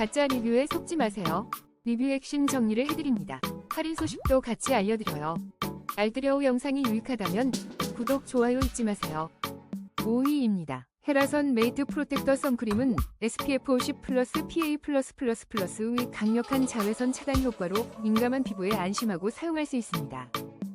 가짜 리뷰에 속지 마세요. 리뷰 핵심 정리를 해드립니다. 할인 소식도 같이 알려드려요. 알뜰여우 영상이 유익하다면 구독, 좋아요 잊지 마세요. 5위입니다. 헤라선 메이트 프로텍터 선크림은 SPF 50 플러스 PA 플러스 플러스 플러스의 강력한 자외선 차단 효과로 민감한 피부에 안심하고 사용할 수 있습니다.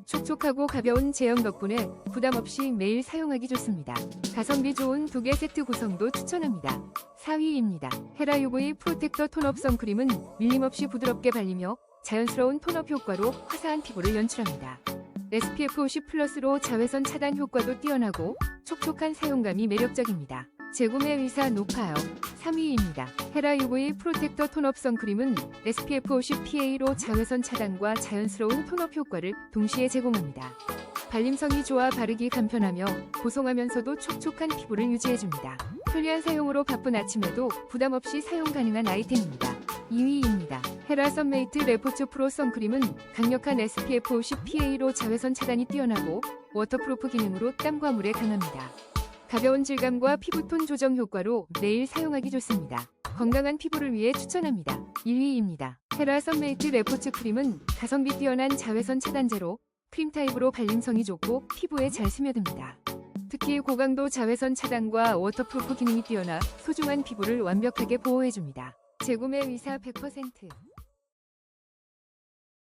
촉촉하고 가벼운 제형 덕분에 부담 없이 매일 사용하기 좋습니다. 가성비 좋은 두 개 세트 구성도 추천합니다. 4위입니다. 헤라 UV 프로텍터 톤업 선크림은 밀림없이 부드럽게 발리며 자연스러운 톤업 효과로 화사한 피부를 연출합니다. SPF 50 플러스로 자외선 차단 효과도 뛰어나고 촉촉한 사용감이 매력적입니다. 재구매 의사 높아요. 3위입니다. 헤라 UV 프로텍터 톤업 선크림은 SPF 50 PA로 자외선 차단과 자연스러운 톤업 효과를 동시에 제공합니다. 발림성이 좋아 바르기 간편하며 보송하면서도 촉촉한 피부를 유지해줍니다. 편리한 사용으로 바쁜 아침에도 부담 없이 사용 가능한 아이템입니다. 2위입니다. 헤라 선메이트 레포츠 프로 선크림은 강력한 SPF 50 PA로 자외선 차단이 뛰어나고 워터프루프 기능으로 땀과 물에 강합니다. 가벼운 질감과 피부톤 조정 효과로 매일 사용하기 좋습니다. 건강한 피부를 위해 추천합니다. 1위입니다. 헤라 선메이트 레포츠 크림은 가성비 뛰어난 자외선 차단제로 크림 타입으로 발림성이 좋고 피부에 잘 스며듭니다. 특히 고강도 자외선 차단과 워터프루프 기능이 뛰어나 소중한 피부를 완벽하게 보호해줍니다. 재구매 의사 100%